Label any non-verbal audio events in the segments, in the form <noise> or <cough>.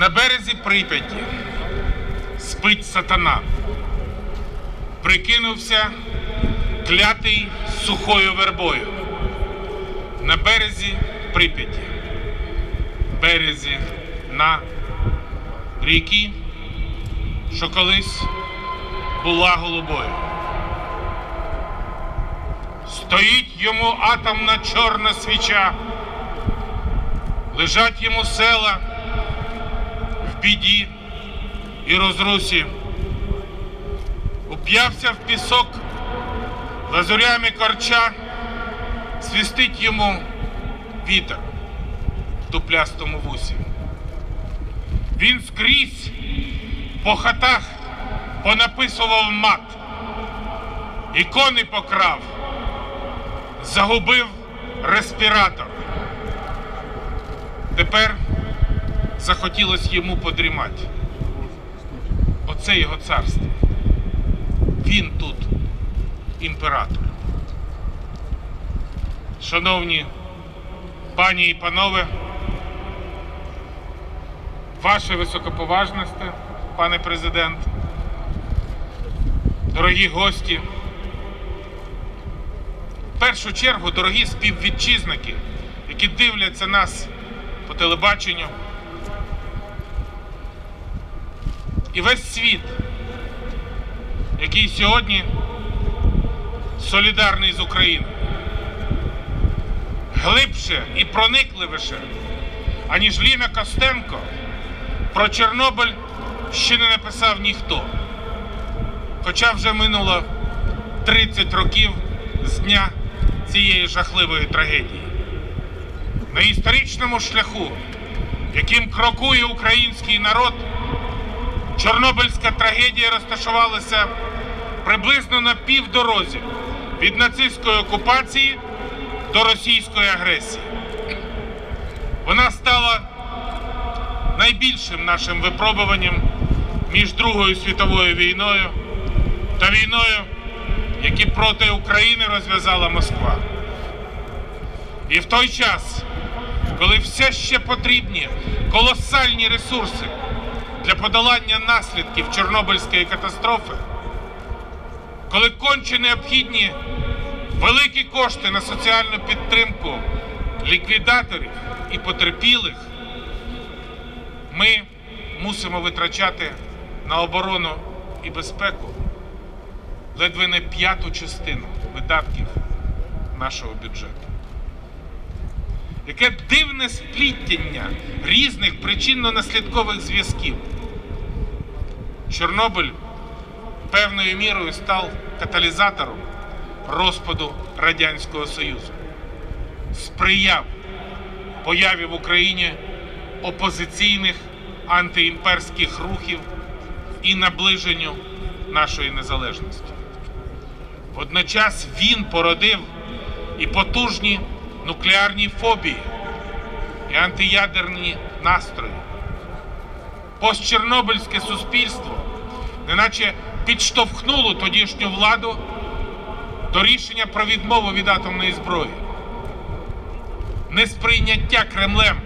На березі Прип'яті спить сатана. Прикинувся клятий сухою вербою. На березі Прип'яті, березі на ріки, що колись була голубою. Стоїть йому атомна чорна свіча, лежать йому села біді і розрусі. Уп'явся в пісок лазурями корча, свістить йому вітер в дуплястому вусі. Він скрізь по хатах понаписував мат, ікони покрав, загубив респіратор. Тепер захотілось йому подрімати. Оце його царство. Він тут імператор. Шановні пані і панове, ваше високоповажності, пане президент, дорогі гості, в першу чергу, дорогі співвітчизники, які дивляться нас по телебаченню, і весь світ, який сьогодні солідарний з Україною. Глибше і проникливіше, аніж Ліна Костенко, про Чорнобиль ще не написав ніхто. Хоча вже минуло 30 років з дня цієї жахливої трагедії. На історичному шляху, яким крокує український народ, Чорнобильська трагедія розташувалася приблизно на півдорозі від нацистської окупації до російської агресії. Вона стала найбільшим нашим випробуванням між Другою світовою війною та війною, які проти України розв'язала Москва. І в той час, коли все ще потрібні колосальні ресурси для подолання наслідків Чорнобильської катастрофи, коли конче необхідні великі кошти на соціальну підтримку ліквідаторів і потерпілих, ми мусимо витрачати на оборону і безпеку ледве не п'яту частину видатків нашого бюджету. Яке дивне спліттяння різних причинно-наслідкових зв'язків. Чорнобиль певною мірою став каталізатором розпаду Радянського Союзу, сприяв появі в Україні опозиційних антиімперських рухів і наближенню нашої незалежності. Водночас він породив і потужні нуклеарні фобії, і антиядерні настрої. Постчорнобильське суспільство неначе підштовхнуло тодішню владу до рішення про відмову від атомної зброї. Несприйняття Кремлем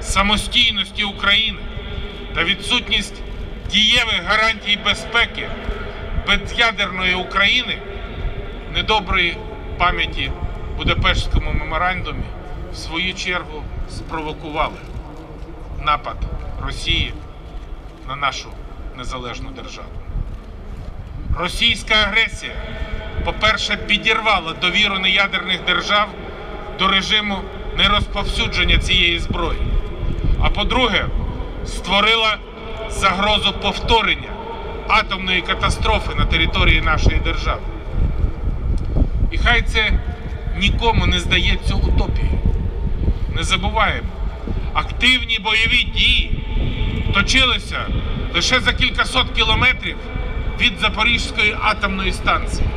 самостійності України та відсутність дієвих гарантій безпеки безядерної України недоброї пам'яті Будапештському меморандумі в свою чергу спровокували напад Росії на нашу незалежну державу. Російська агресія, по-перше, підірвала довіру неядерних держав до режиму нерозповсюдження цієї зброї. А по-друге, створила загрозу повторення атомної катастрофи на території нашої держави. І хай це нікому не здається утопією. Не забуваємо, активні бойові дії точилися лише за кількасот кілометрів від Запорізької атомної станції.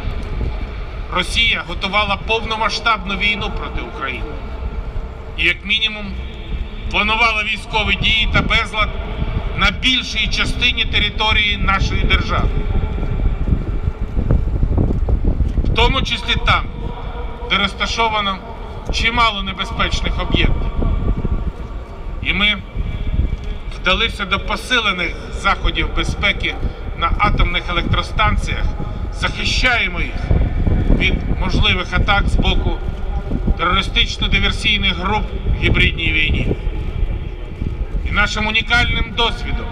Росія готувала повномасштабну війну проти України. І, як мінімум, планувала військові дії та безлад на більшій частині території нашої держави. В тому числі там, де розташовано чимало небезпечних об'єктів. І ми вдалися до посилених заходів безпеки на атомних електростанціях, захищаємо їх від можливих атак з боку терористично-диверсійних груп в гібридній війні. І нашим унікальним досвідом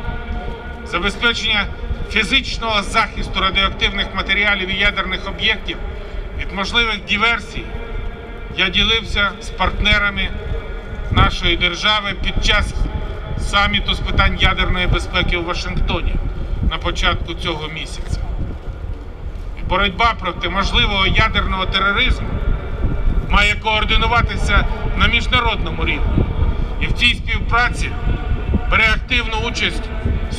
забезпечення фізичного захисту радіоактивних матеріалів і ядерних об'єктів від можливих диверсій я ділився з партнерами нашої держави під час саміту з питань ядерної безпеки у Вашингтоні на початку цього місяця. Боротьба проти можливого ядерного тероризму має координуватися на міжнародному рівні. І в цій співпраці бере активну участь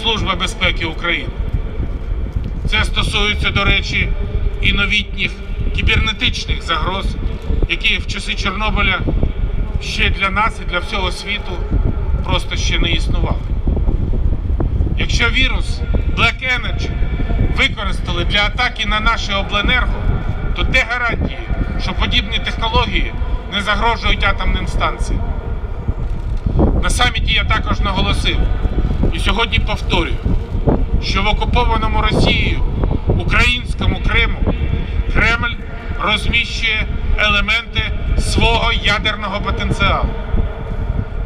Служба безпеки України. Це стосується, до речі, і новітніх кібернетичних загроз, які в часи Чорнобиля ще для нас і для всього світу просто ще не існували. Якщо вірус Black Energy використали для атаки на наше обленерго, то де гарантії, що подібні технології не загрожують атомним станціям? На саміті я також наголосив і сьогодні повторюю, що в окупованому Росією українському Криму Кремль розміщує елементи свого ядерного потенціалу.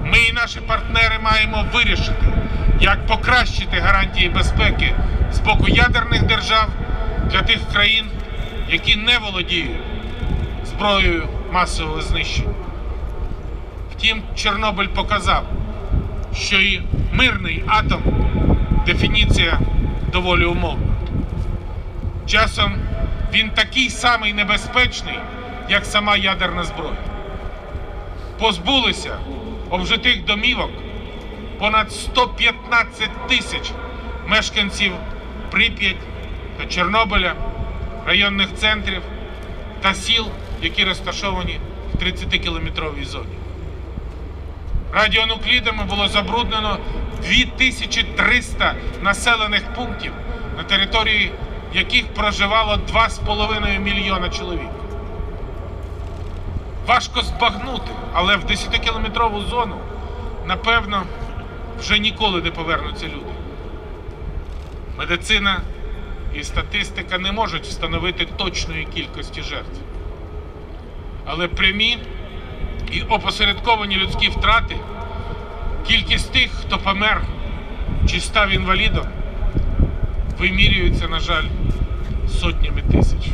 Ми і наші партнери маємо вирішити, як покращити гарантії безпеки з боку ядерних держав для тих країн, які не володіють зброєю масового знищення. Втім, Чорнобиль показав, що і мирний атом дефініція доволі умовна. Часом він такий самий небезпечний, як сама ядерна зброя. Позбулися обжитих домівок понад 115 тисяч мешканців Прип'ять та Чорнобиля, районних центрів та сіл, які розташовані в 30-кілометровій зоні. Радіонуклідами було забруднено 2300 населених пунктів, на території яких проживало 2,5 мільйона чоловік. Важко збагнути, але в 10-кілометрову зону, напевно, вже ніколи не повернуться люди. Медицина і статистика не можуть встановити точної кількості жертв. Але прямі і опосередковані людські втрати, кількість тих, хто помер чи став інвалідом, вимірюються, на жаль, сотнями тисяч.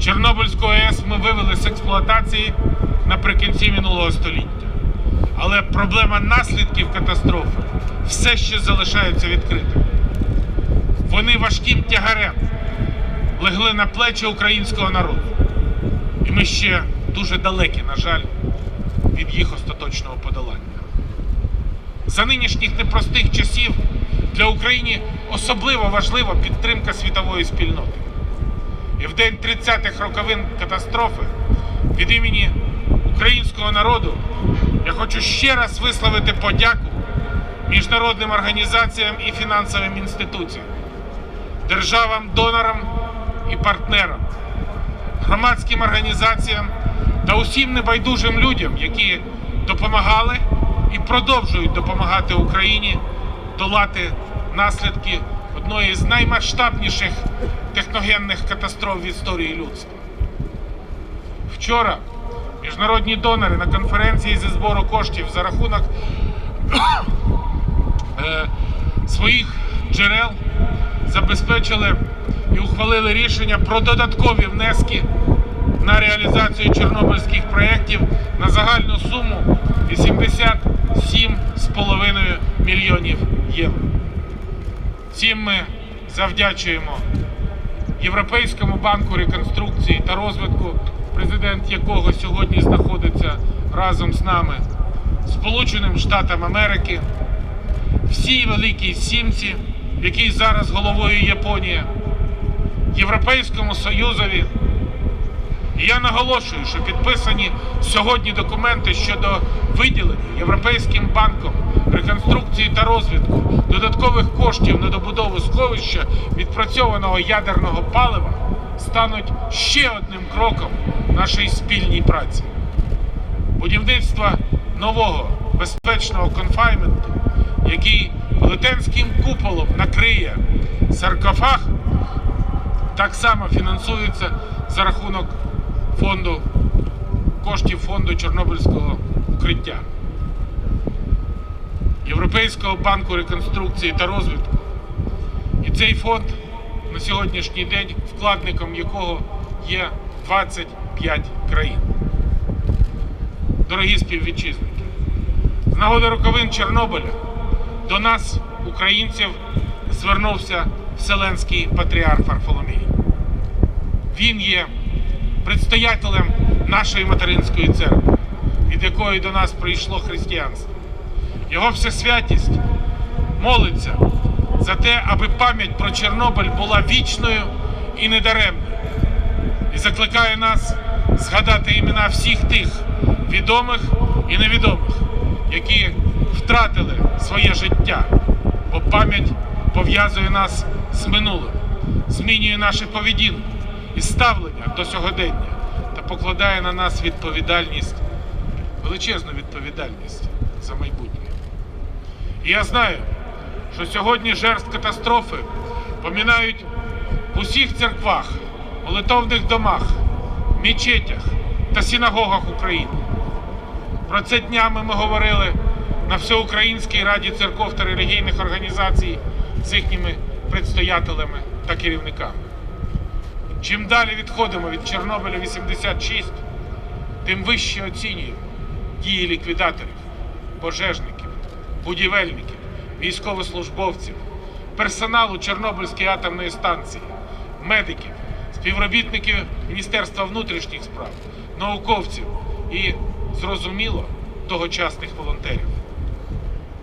Чорнобильську АЕС ми вивели з експлуатації наприкінці минулого століття. Але проблема наслідків катастрофи все ще залишається відкритою. Вони важким тягарем легли на плечі українського народу. І ми ще дуже далекі, на жаль, від їх остаточного подолання. За нинішніх непростих часів для України особливо важлива підтримка світової спільноти. І в день 30-х роковин катастрофи від імені українського народу я хочу ще раз висловити подяку міжнародним організаціям і фінансовим інституціям, державам, донорам і партнерам, громадським організаціям та усім небайдужим людям, які допомагали і продовжують допомагати Україні долати наслідки одної з наймасштабніших техногенних катастроф в історії людства. Вчора міжнародні донори на конференції зі збору коштів за рахунок <coughs> е, своїх джерел забезпечили і ухвалили рішення про додаткові внески на реалізацію чорнобильських проєктів на загальну суму 87,5 мільйонів євро. Цим ми завдячуємо Європейському банку реконструкції та розвитку, президент якого сьогодні знаходиться разом з нами, Сполученим Штатам Америки, всій Великій Сімці, в якій зараз головою Японія, Європейському Союзові. І я наголошую, що підписані сьогодні документи щодо виділення Європейським банком реконструкції та розвитку додаткових коштів на добудову сховища відпрацьованого ядерного палива стануть ще одним кроком нашої спільній праці. Будівництво нового безпечного конфайменту, який велетенським куполом накриє саркофаг, так само фінансується за рахунок фонду коштів фонду Чорнобильського укриття. Європейського банку реконструкції та розвитку. І цей фонд на сьогоднішній день, вкладником якого є 25 країн. Дорогі співвітчизники, з нагоди роковин Чорнобиля до нас, українців, звернувся Вселенський патріарх Варфоломій. Він є предстоятелем нашої материнської церкви, від якої до нас прийшло християнство. Його всесвятість молиться за те, аби пам'ять про Чорнобиль була вічною і недаремною. І закликає нас згадати імена всіх тих відомих і невідомих, які втратили своє життя, бо пам'ять пов'язує нас з минулим, змінює нашу поведінку і ставлення до сьогодення та покладає на нас відповідальність, величезну відповідальність за майбутнє. І я знаю, що сьогодні жертв катастрофи помінають в усіх церквах, молитовних домах, мечетях та синагогах України. Про це днями ми говорили на Всеукраїнській раді церков та релігійних організацій з їхніми предстоятелями та керівниками. Чим далі відходимо від Чорнобиля 86, тим вище оцінюємо дії ліквідаторів, пожежників, будівельників, військовослужбовців, персоналу Чорнобильської атомної станції, медиків, співробітників Міністерства внутрішніх справ, науковців і, зрозуміло, тогочасних волонтерів.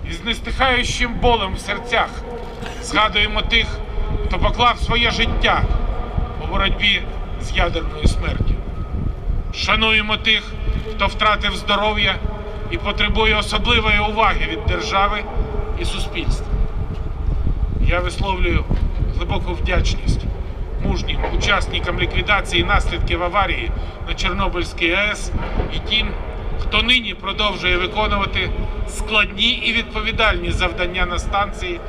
І з нестихаючим болем в серцях згадуємо тих, хто поклав своє життя боротьбі з ядерною смертю. Шануємо тих, хто втратив здоров'я і потребує особливої уваги від держави і суспільства. Я висловлюю глибоку вдячність мужнім учасникам ліквідації наслідків аварії на Чорнобильській АЕС і тим, хто нині продовжує виконувати складні і відповідальні завдання на станції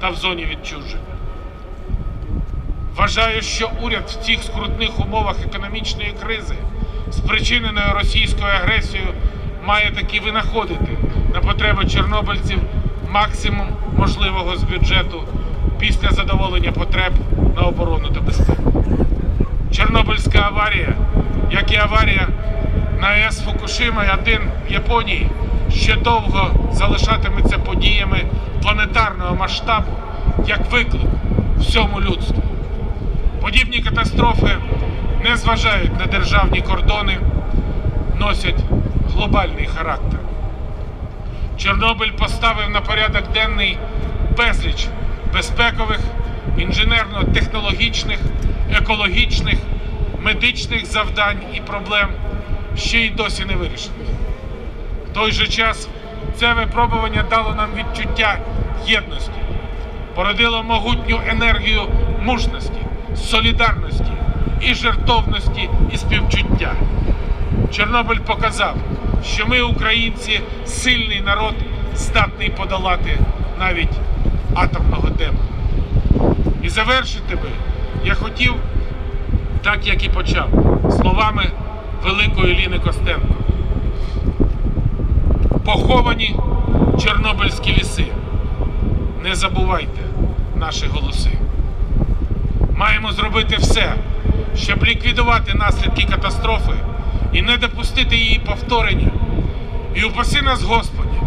та в зоні відчуження. Вважаю, що уряд в цих скрутних умовах економічної кризи, спричиненої російською агресією, має таки винаходити на потреби чорнобильців максимум можливого з бюджету після задоволення потреб на оборону та безпеку. Чорнобильська аварія, як і аварія на АЕС Фукушима 1 в Японії, ще довго залишатиметься подіями планетарного масштабу як виклик всьому людству. Подібні катастрофи не зважають на державні кордони, носять глобальний характер. Чорнобиль поставив на порядок денний безліч безпекових, інженерно-технологічних, екологічних, медичних завдань і проблем, ще й досі не вирішених. В той же час це випробування дало нам відчуття єдності, породило могутню енергію мужності, солідарності і жертовності і співчуття. Чорнобиль показав, що ми, українці, сильний народ, здатний подолати навіть атомного демона. І завершити би я хотів, так як і почав, словами великої Ліни Костенко. Поховані чорнобильські ліси. Не забувайте наші голоси. Маємо зробити все, щоб ліквідувати наслідки катастрофи і не допустити її повторення. І упаси нас, Господі,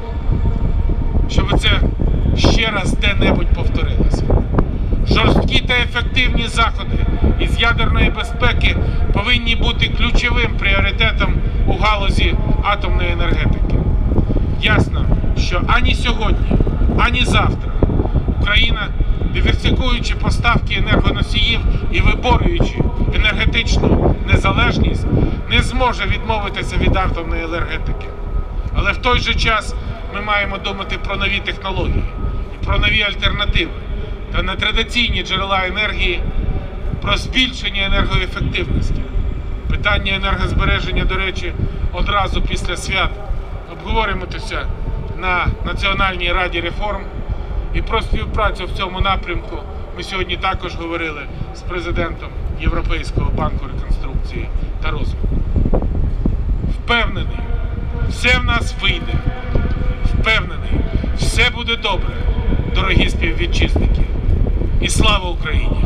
щоб це ще раз де-небудь повторилося. Жорсткі та ефективні заходи із ядерної безпеки повинні бути ключовим пріоритетом у галузі атомної енергетики. Ясно, що ані сьогодні, ані завтра Україна, диверсифікуючи поставки енергоносіїв і виборюючи енергетичну незалежність, не зможе відмовитися від атомної енергетики. Але в той же час ми маємо думати про нові технології про нові альтернативи та нетрадиційні джерела енергії, про збільшення енергоефективності. Питання енергозбереження, до речі, одразу після свят обговорюватися на Національній раді реформ. І про співпрацю в цьому напрямку ми сьогодні також говорили з президентом Європейського банку реконструкції та розвитку. Впевнений, все в нас вийде. Впевнений, все буде добре, дорогі співвітчизники. І слава Україні!